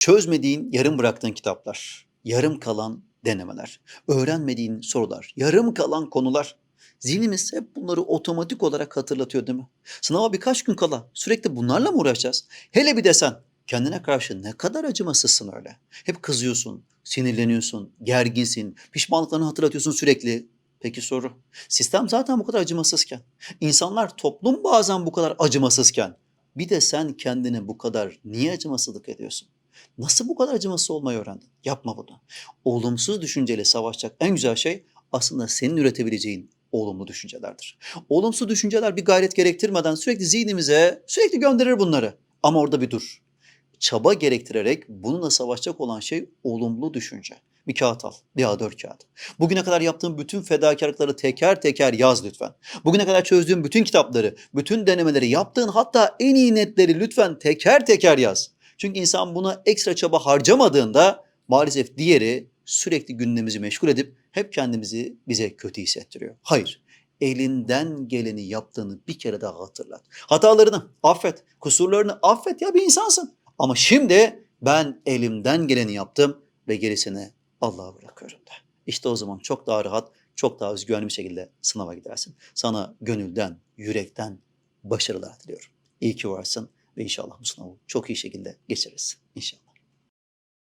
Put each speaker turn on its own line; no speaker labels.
Çözmediğin, yarım bıraktığın kitaplar, yarım kalan denemeler, öğrenmediğin sorular, yarım kalan konular. Zihnimiz hep bunları otomatik olarak hatırlatıyor değil mi? Sınava birkaç gün kala sürekli bunlarla mı uğraşacağız? Hele bir desen kendine karşı ne kadar acımasızsın öyle. Hep kızıyorsun, sinirleniyorsun, gerginsin, pişmanlıklarını hatırlatıyorsun sürekli. Peki soru, sistem zaten bu kadar acımasızken, insanlar toplum bazen bu kadar acımasızken bir de sen kendine bu kadar niye acımasızlık ediyorsun? Nasıl bu kadar acımasız olmayı öğrendin? Yapma bunu. Olumsuz düşünceyle savaşacak en güzel şey aslında senin üretebileceğin olumlu düşüncelerdir. Olumsuz düşünceler bir gayret gerektirmeden sürekli zihnimize sürekli gönderir bunları. Ama orada bir dur. Çaba gerektirerek bununla savaşacak olan şey olumlu düşünce. Bir kağıt al, bir A4 kağıdı. Bugüne kadar yaptığın bütün fedakarlıkları teker teker yaz lütfen. Bugüne kadar çözdüğün bütün kitapları, bütün denemeleri, yaptığın hatta en iyi netleri lütfen teker teker yaz. Çünkü insan buna ekstra çaba harcamadığında maalesef diğeri sürekli gündemimizi meşgul edip hep kendimizi bize kötü hissettiriyor. Hayır, elinden geleni yaptığını bir kere daha hatırlat. Hatalarını affet, kusurlarını affet ya bir insansın. Ama şimdi ben elimden geleni yaptım ve gerisini Allah'a bırakıyorum da. İşte o zaman çok daha rahat, çok daha özgüvenli bir şekilde sınava gidersin. Sana gönülden, yürekten başarılar diliyorum. İyi ki varsın ve inşallah bu sınavı çok iyi şekilde geçiririz. İnşallah.